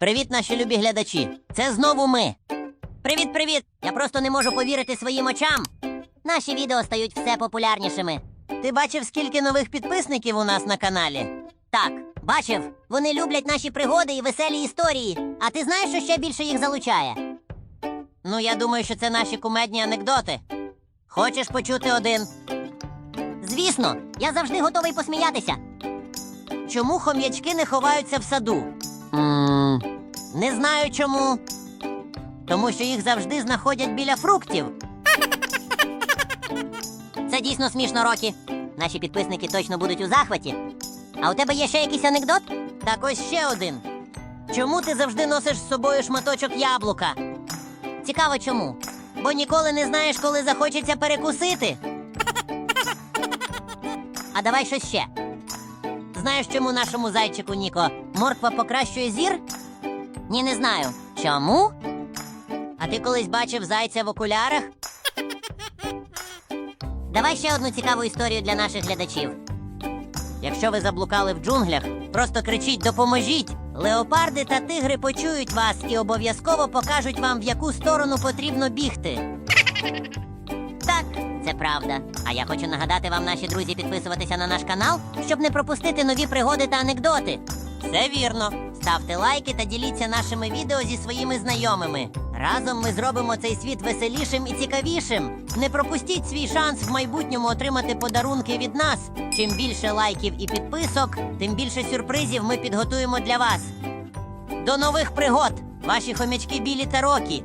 Привіт, наші любі глядачі. Це знову ми. Привіт, привіт! Я просто не можу повірити своїм очам. Наші відео стають все популярнішими. Ти бачив, скільки нових підписників у нас на каналі? Так, бачив. Вони люблять наші пригоди і веселі історії. А ти знаєш, що ще більше їх залучає? Ну, я думаю, що це наші кумедні анекдоти. Хочеш почути один? Звісно, я завжди готовий посміятися. Чому хом'ячки не ховаються в саду? Не знаю чому. Тому що їх завжди знаходять біля фруктів. Це дійсно смішно, Рокі. Наші підписники точно будуть у захваті. А у тебе є ще якийсь анекдот? Так ось ще один. Чому ти завжди носиш з собою шматочок яблука? Цікаво чому. Бо ніколи не знаєш, коли захочеться перекусити. А давай щось ще. Знаєш, чому нашому зайчику Ніко морква покращує зір? Ні, не знаю. Чому? А ти колись бачив зайця в окулярах? Давай ще одну цікаву історію для наших глядачів. Якщо ви заблукали в джунглях, просто кричіть Допоможіть! Леопарди та тигри почують вас і обов'язково покажуть вам, в яку сторону потрібно бігти. Так, це правда. А я хочу нагадати вам, наші друзі, підписуватися на наш канал, щоб не пропустити нові пригоди та анекдоти. Все вірно. Ставте лайки та діліться нашими відео зі своїми знайомими. Разом ми зробимо цей світ веселішим і цікавішим. Не пропустіть свій шанс в майбутньому отримати подарунки від нас. Чим більше лайків і підписок, тим більше сюрпризів ми підготуємо для вас. До нових пригод! Ваші хомячки білі та рокі.